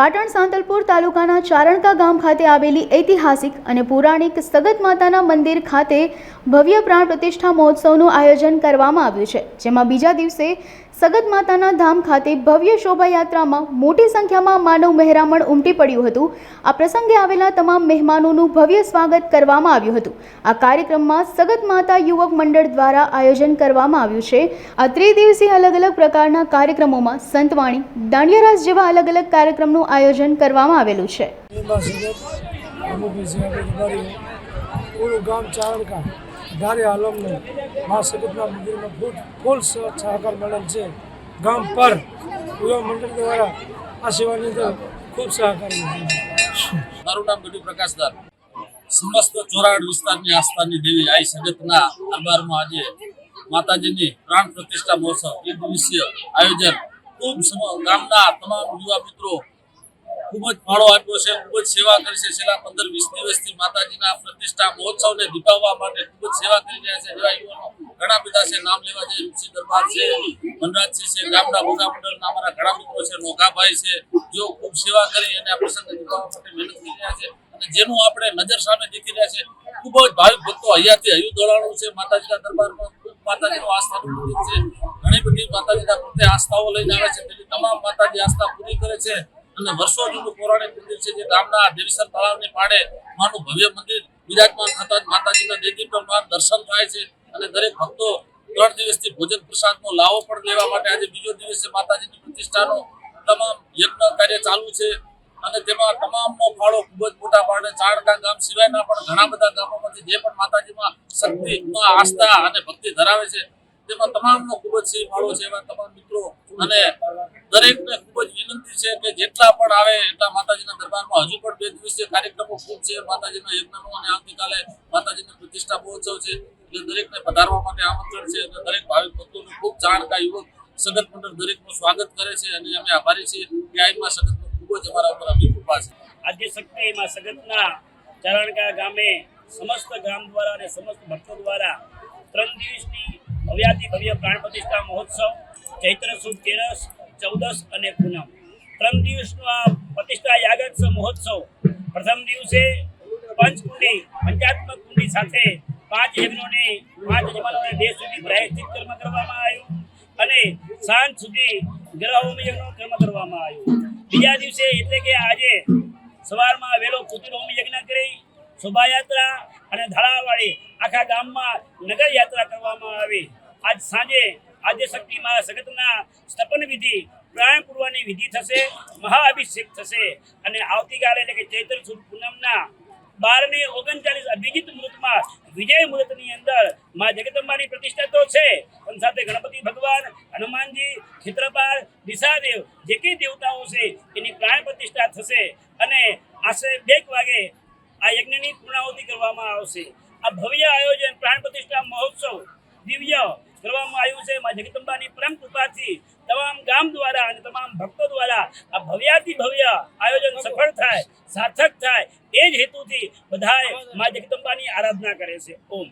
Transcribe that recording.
પાટણ સાંતલપુર તાલુકાના ચારણકા ગામ ખાતે આવેલી ઐતિહાસિક અને પૌરાણિક સગત માતાના મંદિર ખાતે ભવ્ય પ્રાણ પ્રતિષ્ઠા મહોત્સવનું આયોજન કરવામાં આવ્યું છે, જેમાં બીજા દિવસે સગત માતાના ધામ ખાતે ભવ્ય શોભાયાત્રામાં મોટી સંખ્યામાં માનવ મહેરામણ ઉમટી પડ્યું હતું. આ પ્રસંગે આવેલા તમામ મહેમાનોનું ભવ્ય સ્વાગત કરવામાં આવ્યું હતું. આ કાર્યક્રમમાં સગત માતા યુવક મંડળ દ્વારા આયોજન કરવામાં આવ્યું છે. આ ત્રિદિવસીય અલગ અલગ પ્રકારના કાર્યક્રમોમાં સંતવાણી દાંડિયારાસ જેવા અલગ અલગ કાર્યક્રમનું આયોજન કરવામાં આવેલું છે. ગામ ધારે આલમને મા સગતના મંદિરમાં ફૂલ સહકાર મળેલ છે ગામ પર પૂરા મંડળ દ્વારા આ સેવાની અંદર ખૂબ સહકાર મારું નામ ગઢી પ્રકાશદાર સમસ્ત ચોરાડ વિસ્તારની આસ્થાની દેવી આઈ સગતના દરબારમાં આજે માતાજીની પ્રાણ પ્રતિષ્ઠા મહોત્સવ એક દિવસીય આયોજન ખૂબ ગામના તમામ યુવા મિત્રો ખૂબ જ ફાળો આપ્યો છે, ખૂબ જ સેવા કરી છેલ્લા પંદર વીસ દિવસથી માતાજીના પ્રતિષ્ઠા મહોત્સવને દીપાવવા માટે ખૂબ જ સેવા કરી રહ્યા છે. એવા યુવાનો ઘણા બધા છે. નામ લેવા છે રૂપસી દરબાર છે, વનરાજસિંહ છે, ગામના ભોગા મંડળના અમારા ઘણા મિત્રો છે નોખાભાઈ છે જો ખૂબ સેવા કરી અને આ પ્રસંગને દીપાવવા માટે મહેનત કરી રહ્યા છે. અને જેનું આપણે નજર સામે દેખી રહ્યા છે, ખૂબ જ ભાવિક ભક્તો અહીંયાથી હયું દોડાણું છે. માતાજીના દરબારમાં ખૂબ માતાજીનું આસ્થાનું મંદિર છે. ઘણી બધી માતાજીના પ્રત્યે આસ્થાઓ લઈને આવે છે. તેની તમામ માતાજી આસ્થા પૂરી કરે છે. અને વર્ષો જૂનું પૌરાણિક મંદિર છે જે ગામના દેવીસર તળાવને પાડે માનું ભવ્ય મંદિર વિરાજમાન થતા જ માતાજીના દેદીપ્યમાન દર્શન થાય છે અને દરેક ભક્તો ત્રણ દિવસથી ભોજન પ્રસાદનો લાવો પણ લેવા માટે આજે બીજો દિવસે માતાજીની પ્રતિષ્ઠાનો તમામ યજ્ઞ કાર્ય ચાલુ છે. અને તેમાં તમામનો ફાળો ખૂબ જ મોટા પાડે ચારકા ગામ સિવાયના પણ ઘણા બધા ગામોમાંથી જે પણ માતાજીમાં શક્તિ આસ્થા અને ભક્તિ ધરાવે છે. તેમાં તમામનો ખૂબ જ સિંહ ફાળો છે એવા તમામ મિત્રો અને દરેકને ખૂબ જ પણ આવે એટલા માતાજીના દરબારમાં હજુ પણ બે દિવસીય કાર્યક્રમો ખૂબ છે. માતાજીના યજ્ઞનો અને આવતીકાલે માતાજીની પ્રતિષ્ઠા મહોત્સવ છે. એટલે દરેકને પધારવા માટે આમંત્રણ છે અને દરેક ભાવિક ભક્તોનું ખૂબ જાણકાર યુવક સગત મંડળ દરેકનું સ્વાગત કરે છે અને અમે આભારી છીએ કે આઈમાં સગતનો ખૂબ જ અમારા ઉપર અમી કૃપા છે. આદ્ય શક્તિમાં સગતના ચરણકા ગામે સમસ્ત ગામ દ્વારા અને સમસ્ત ભક્તો દ્વારા ત્રણ દિવસની ભવ્યાતિ ભવ્ય પ્રાણ પ્રતિષ્ઠા મહોત્સવ, ચૈત્ર સુદ તેરસ ચૌદસ અને પૂનમ. ત્રણ દિવસનો આ પ્રતિષ્ઠા યાગત્સવ મહોત્સવ. પ્રથમ દિવસે પંચકુંડી, પંચાત્મક કુંડી સાથે પાંચ યજ્ઞોને, પાંચ યજમાનોને દેશ સુધી પ્રાયશ્ચિત કર્મ કરવામાં આવ્યું અને સાંજ સુધી ગ્રહોમ યજ્ઞનો કર્મ કરવામાં આવ્યું. બીજા દિવસે એટલે કે આજે સવારમાં વહેલો કુતિર હોમ યજ્ઞ કરી, શોભાયાત્રા અને ધળાવાળી આખા ગામમાં નગર યાત્રા કરવામાં આવી. આજ સાંજે આદ્યશક્તિ શક્તિમાં સગતના સ્થપન વિધિ પ્રાણ પૂર્વની વિધિ થશે, મહાઅભિષેક થશે અને આવતીકાલે એટલે કે ચૈત્ર સુદ પૂનમના બાર ને ઓગણચાલીસ અભિજીત મૃતમાં વિજય મૃતની અંદરમાં જગદંબાની પ્રતિષ્ઠા તો છે, પણ સાથે ગણપતિ ભગવાન, હનુમાનજી ચિત્રપાલ દિશાદેવ જે કઈ દેવતાઓ છે એની પ્રાણ પ્રતિષ્ઠા થશે અને આશરે બે વાગે આ યજ્ઞની પૂર્ણાહુતિ કરવામાં આવશે. આ ભવ્ય આયોજન પ્રાણ પ્રતિષ્ઠા મહોત્સવ દિવ્ય કરવામાં આવ્યું છે. માં જગદંબાની પરમ કૃપાથી તમામ ગામ દ્વારા અને તમામ ભક્તો દ્વારા આ ભવ્યાતિ ભવ્ય આયોજન સફળ થાય સાર્થક થાય. એ જ હેતુથી બધાએ મા જગદંબાની આરાધના કરે છે. ઓમ.